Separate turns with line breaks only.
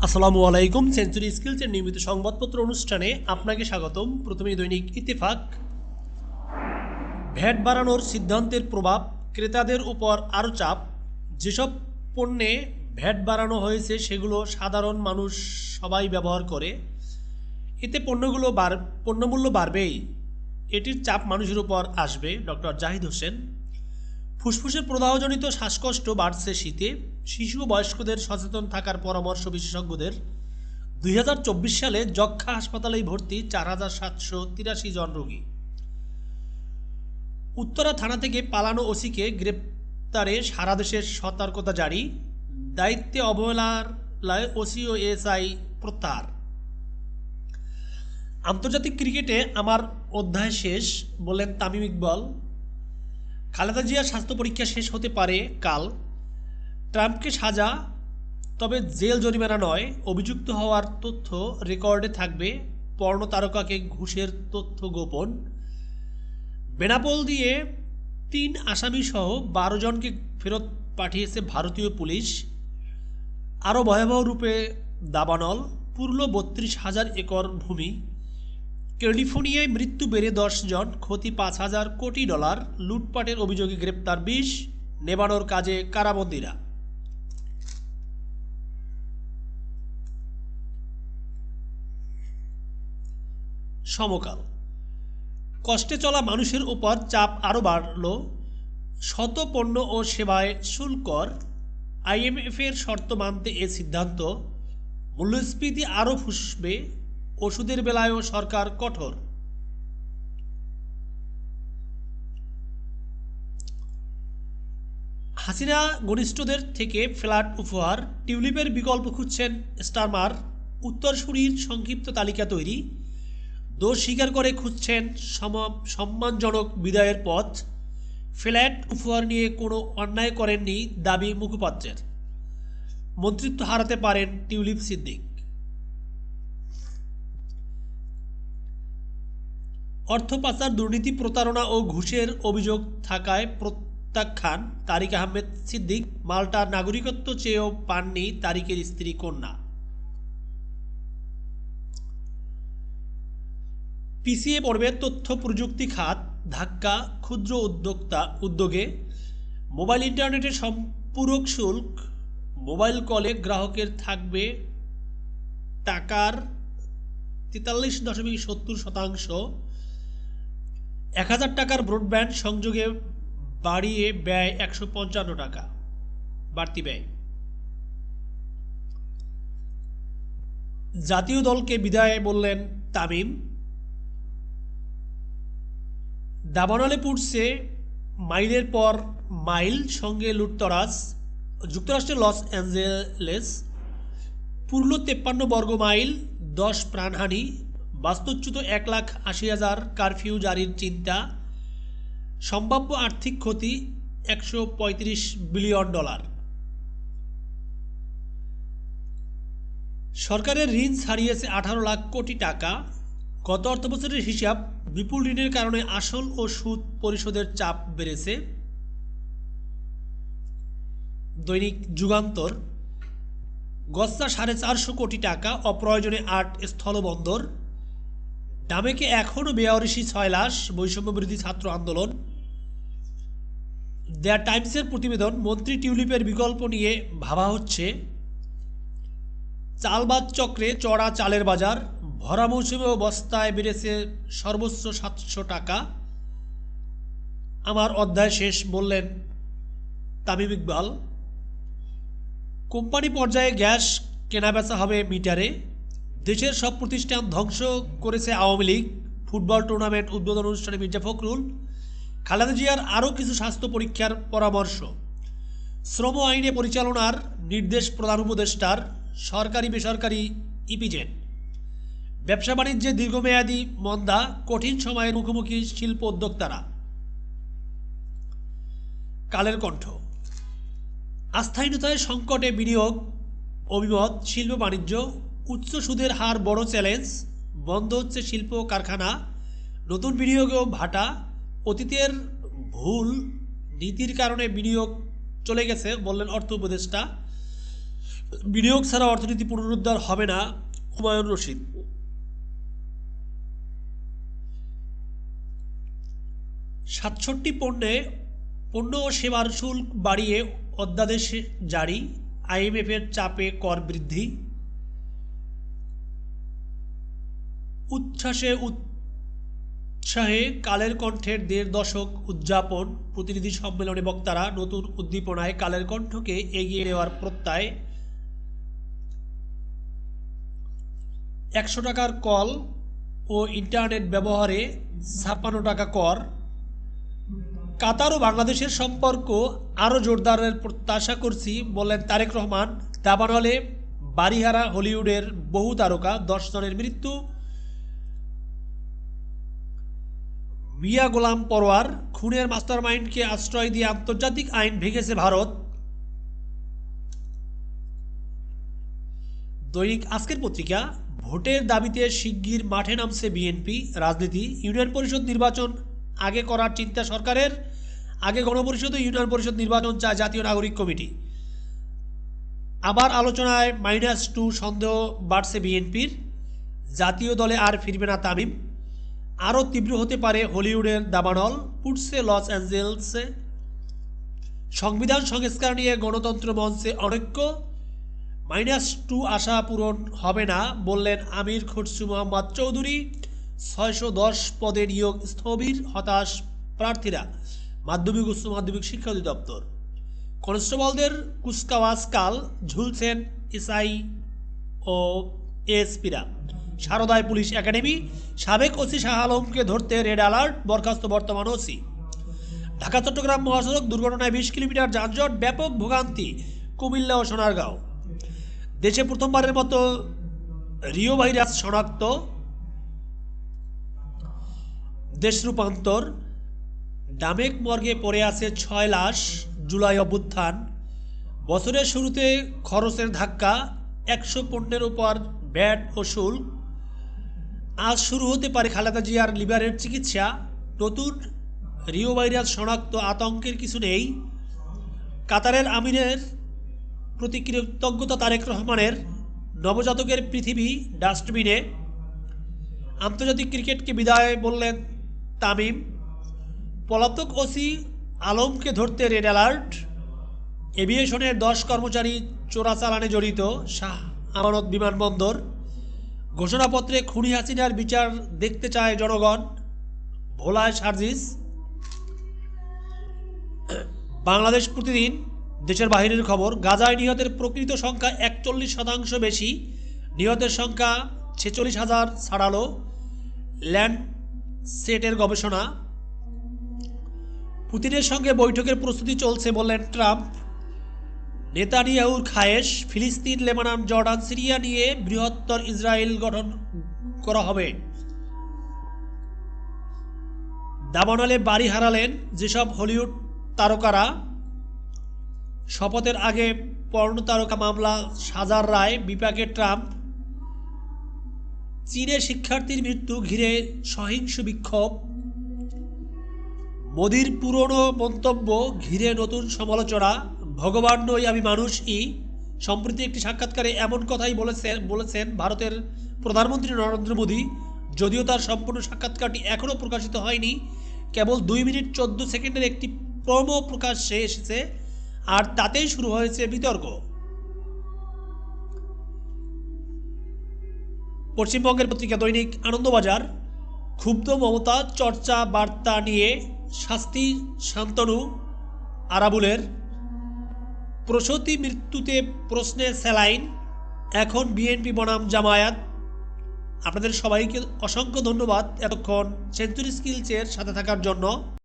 আসসালামু আলাইকুম সেঞ্চুরি স্কিলসের নিয়মিত সংবাদপত্র অনুষ্ঠানে আপনাকে স্বাগতম। প্রথমে দৈনিক ইত্তেফাক। ভ্যাট বাড়ানোর সিদ্ধান্তের প্রভাব, ক্রেতাদের উপর আরও চাপ। যেসব পণ্যে ভ্যাট বাড়ানো হয়েছে, সেগুলো সাধারণ মানুষ সবাই ব্যবহার করে। এতে পণ্যগুলো বার, পণ্যমূল্য বাড়বেই। এটির চাপ মানুষের উপর আসবে, ডক্টর জাহিদ হোসেন। ফুসফুসের প্রদাহজনিত শ্বাসকষ্ট বাড়ছে শীতে। শিশু বয়স্কদের সচেতন থাকার পরামর্শ বিশেষজ্ঞদের। দুই হাজার চব্বিশ সালে যক্ষা হাসপাতালেই ভর্তি চার হাজার সাতশো তিরাশি জন রোগী। উত্তরা থানা থেকে পালানো ওসিকে গ্রেপ্তারে সারা দেশের সতর্কতা জারি। দায়িত্বে অবহেলার ওসি ও এসআই প্রত্যাহার। আন্তর্জাতিক ক্রিকেটে আমার অধ্যায় শেষ বললেন তামিম ইকবল। খালেদা জিয়ার স্বাস্থ্য পরীক্ষা শেষ হতে পারে কাল। ট্রাম্পকে সাজা, তবে জেল জরিমানা নয়। অভিযুক্ত হওয়ার তথ্য রেকর্ডে থাকবে। পর্ণ তারকাকে ঘুষের তথ্য গোপন। বেনাপোল দিয়ে তিন আসামি সহ বারো জনকে ফেরত পাঠিয়েছে ভারতীয় পুলিশ। আরও ভয়াবহ রূপে দাবানল। পুরল বত্রিশ হাজার একর ভূমি। ক্যালিফোর্নিয়ায় মৃত্যু বেড়ে দশ জন, ক্ষতি পাঁচ হাজার কোটি ডলার। লুটপাটের অভিযোগে গ্রেপ্তার বিশ, নেবানোর কাজে কারাবন্দীরা। সমকাল। কষ্টে চলা মানুষের উপর চাপ আরও বাড়ল। শত পণ্য ও সেবায় শুল্কর। আইএমএফের শর্ত মানতে এ সিদ্ধান্ত। মূল্যস্ফীতি আরও ফুসবে। ওষুধের বেলায়ও সরকার কঠোর। হাসিনা ঘনিষ্ঠদের থেকে ফ্ল্যাট উপহার, টিউলিপের বিকল্প খুঁজছেন স্টারমার, উত্তরসূরির সংক্ষিপ্ত তালিকা তৈরি, দোষ স্বীকার করে খুঁজছেন সম- সম্মানজনক বিদায়ের পথ, ফ্ল্যাট উপহার নিয়ে কোনো অন্যায় করেননি দাবি মুখপাত্রের। মন্ত্রিত্ব হারাতে পারেন টিউলিপ সিদ্দিক। অর্থ পাচার, দুর্নীতি প্রতারণা ও ঘুষের অভিযোগ থাকায় প্রত্যাখ্যান তারিক আহমেদ সিদ্দিক। মাল্টার নাগরিকত্ব চেয়েও পাননি তারিকের স্ত্রী কন্যা। পিছিয়ে পড়বে তথ্য প্রযুক্তি খাত, ধাক্কা, ক্ষুদ্র উদ্যোক্তা উদ্যোগে মোবাইল ইন্টারনেটের সম্পূরক শুল্ক, মোবাইল কলে গ্রাহকের থাকবে টাকার তেতাল্লিশ দশমিক সত্তর শতাংশ। এক হাজার টাকার ব্রডব্যান্ড সংযোগে বাড়িয়ে ব্যয় একশো পঞ্চান্ন টাকা। বাড়তি ব্যয়। জাতীয় দলকে বিদায় বললেন তামিম। দাবানলে পুড়ছে মাইলের পর মাইল সঙ্গে লুটতরাজ, যুক্তরাষ্ট্রের লস অ্যাঞ্জেলেস, পুরল তেপ্পান্ন বর্গ মাইল, দশ প্রাণহানি বাস্তুচ্যুত এক লাখ আশি হাজার কারফিউ জারির চিন্তা, সম্ভাব্য আর্থিক ক্ষতি একশো পঁয়ত্রিশ বিলিয়ন ডলার। সরকারের ঋণ ছাড়িয়েছে আঠারো লাখ কোটি টাকা। গত অর্থবছরের হিসাব বিপুল ঋণের কারণে আসল ও সুদ পরিশোধের চাপ বেড়েছে। দৈনিক যুগান্তর, গস্তা সাড়ে চারশো কোটি টাকা, অপ্রয়োজনে আট স্থলবন্দর। ডামেকে এখনও বেয়ারিশি ছয় লাশ, বৈষম্য বিরোধী ছাত্র আন্দোলন। দ্য টাইমসের প্রতিবেদন, মন্ত্রী টিউলিপের বিকল্প নিয়ে ভাবা হচ্ছে। চালবাদ চক্রে চড়া চালের বাজার, ভরা মৌসুমেও বস্তায় বেড়েছে সর্বোচ্চ সাতশো টাকা। আমার অধ্যায় শেষ, বললেন তামিম ইকবাল। কোম্পানি পর্যায়ে গ্যাস, কেনাবেচা হবে মিটারে। দেশের সব প্রতিষ্ঠান ধ্বংস করেছে আওয়ামী লীগ। ফুটবল টুর্নামেন্ট উদ্বোধন অনুষ্ঠানে মির্জা ফখরুল। খালেদা জিয়ার আরও কিছু স্বাস্থ্য পরীক্ষার পরামর্শ। শ্রম আইনে পরিচালনার নির্দেশ প্রধান উপদেষ্টার সরকারি বেসরকারি ইপিজেড। ব্যবসা বাণিজ্যে দীর্ঘমেয়াদী মন্দা, কঠিন সময়ের মুখোমুখি শিল্প উদ্যোক্তারা। কালের কণ্ঠ। আস্থাহীনতায় সংকটে বিনিয়োগ, অভিমত, শিল্প বাণিজ্য উচ্চ সুদের হার বড় চ্যালেঞ্জ, বন্ধ হচ্ছে শিল্প কারখানা, নতুন বিনিয়োগেও ভাটা, অতীতের ভুল, নীতির কারণে বিনিয়োগ চলে গেছে বললেন অর্থ উপদেষ্টা। বিনিয়োগ ছাড়া অর্থনীতি পুনরুদ্ধার হবে না, হুমায়ুন রশিদ। সাতষট্টি পণ্যে পণ্য ও সেবার শুল্ক বাড়িয়ে অধ্যাদেশ জারি, আইএমএফের চাপে কর বৃদ্ধি। উচ্ছ্বাসে উৎসাহে কালের কণ্ঠের দেড় দশক উদযাপন, প্রতিনিধি সম্মেলনে বক্তারা নতুন উদ্দীপনায় কালের কণ্ঠকে এগিয়ে নেওয়ার প্রত্যয়। একশো টাকার কল ও ইন্টারনেট ব্যবহারে ছাপ্পান্ন টাকা কর। কাতার ও বাংলাদেশের সম্পর্ক আরও জোরদারের প্রত্যাশা করছি, বললেন তারেক রহমান। দাবানলে বাড়িহারা হলিউডের বহু তারকা, দশ জনের মৃত্যু। মিয়া গোলাম পরোয়ার খুনের মাস্টার মাইন্ডকে আশ্রয় দিয়ে আন্তর্জাতিক আইন ভেঙেছে ভারত। দৈনিক আজকের পত্রিকা, ভোটের দাবিতে শিগগির মাঠে নামছে বিএনপি, রাজনীতি, ইউনিয়ন পরিষদ নির্বাচন, আগে করার চিন্তা সরকারের, আগে গণপরিষদ ও ইউনিয়ন পরিষদ নির্বাচন চায় জাতীয় নাগরিক কমিটি। আবার আলোচনায় মাইনাস টু সন্দেহ বাড়ছে বিএনপির, জাতীয় দলে আর ফিরবে না তামিম। আরও তীব্র হতে পারে হলিউডের দাবানল পুটসে লস অ্যাঞ্জেলসে। সংবিধান সংস্কার নিয়ে গণতন্ত্র মঞ্চে অনৈক্য। মাইনাস টু আশা পূরণ হবে না বললেন আমির খসরু মোহাম্মদ চৌধুরী। ছয়শো দশ পদে নিয়োগ স্থবির, হতাশ প্রার্থীরা। মাধ্যমিক, উচ্চ মাধ্যমিক শিক্ষা অধিদপ্তর। কনস্টেবলদের কুচকাওয়াজ কাল, ঝুলছেন এসআই ও এসপিরা সারদায় পুলিশ একাডেমি, সাবেক ওসি শাহ আলমকে ধরতে রেড অ্যালার্ট, বরখাস্ত বর্তমান ওসি। ঢাকা, চট্টগ্রাম মহাসড়ক দুর্ঘটনায় বিশ কিলোমিটার যানজট, ব্যাপক ভোগান্তি, কুমিল্লা ও সোনারগাঁও। দেশে প্রথমবারের মতো রিও ভাইরাস শনাক্ত, দেশ রূপান্তর, ডামেক মর্গে পড়ে আছে ছয় লাশ, জুলাই অভ্যুত্থান। বছরের শুরুতে খরচের ধাক্কা, একশো পণ্যের উপর ব্যাট ও শুল্ক। আজ শুরু হতে পারে খালেদা জিয়ার লিভারের চিকিৎসা। নতুন রিও ভাইরাস শনাক্ত আতঙ্কের কিছু নেই। কাতারের আমিরের প্রতি কৃতজ্ঞতা তারেক রহমানের নবজাতকের পৃথিবী ডাস্টবিনে। আন্তর্জাতিক ক্রিকেটকে বিদায় বললেন তামিম। পলাতক ওসি আলমকে ধরতে রেড অ্যালার্ট। এভিয়েশনের দশ কর্মচারী চোরাচালানে জড়িত। শাহ আমানত বিমানবন্দর। ঘোষণাপত্রে খুনি হাসিনার বিচার দেখতে চায় জনগণ। ভোলায় সার্জিস। বাংলাদেশ প্রতিদিন দেশের বাহিরের খবর, গাজায় নিহতের প্রকৃত সংখ্যা একচল্লিশ শতাংশ বেশি। নিহতের সংখ্যা ছেচল্লিশ হাজার ছাড়ালো ল্যান্ড সেটের গবেষণা। পুতিনের সঙ্গে বৈঠকের প্রস্তুতি চলছে বললেন ট্রাম্প। নেতানিয়াহুর খায়েশ, ফিলিস্তিন, লেবানন, জর্ডান, সিরিয়া নিয়ে বৃহত্তর ইসরায়েল গঠন করা হবে। দাবানলে বাড়ি হারালেন যেসব হলিউড তারকারা। শপথের আগে পর্ণ তারকা মামলা, সাজার রায়, বিপাকে ট্রাম্প। চীনে শিক্ষার্থীর মৃত্যু ঘিরে সহিংস বিক্ষোভ। মোদির পুরনো মন্তব্য ঘিরে নতুন সমালোচনা। ভগবান নই আমি মানুষ ই সম্প্রতি একটি সাক্ষাৎকারে এমন কথাই বলেছেন বলেছেন ভারতের প্রধানমন্ত্রী নরেন্দ্র মোদী, যদিও তার সম্পূর্ণ সাক্ষাৎকারটি এখনও প্রকাশিত হয়নি, কেবল দুই মিনিট চোদ্দ সেকেন্ডের একটি প্রমো প্রকাশ্যে এসেছে, আর তাতেই শুরু হয়েছে বিতর্ক। পশ্চিমবঙ্গের পত্রিকা দৈনিক আনন্দবাজার, ক্ষুব্ধ মমতা, চর্চা, বার্তা নিয়ে শাস্তি শান্তনু আরাবুলের প্রসূতি মৃত্যুতে প্রশ্নে স্যালাইন, এখন বিএনপি বনাম জামায়াত। আপনাদের সবাইকে অসংখ্য ধন্যবাদ এতক্ষণ সেঞ্চুরি স্কিলসের সাথে থাকার জন্য।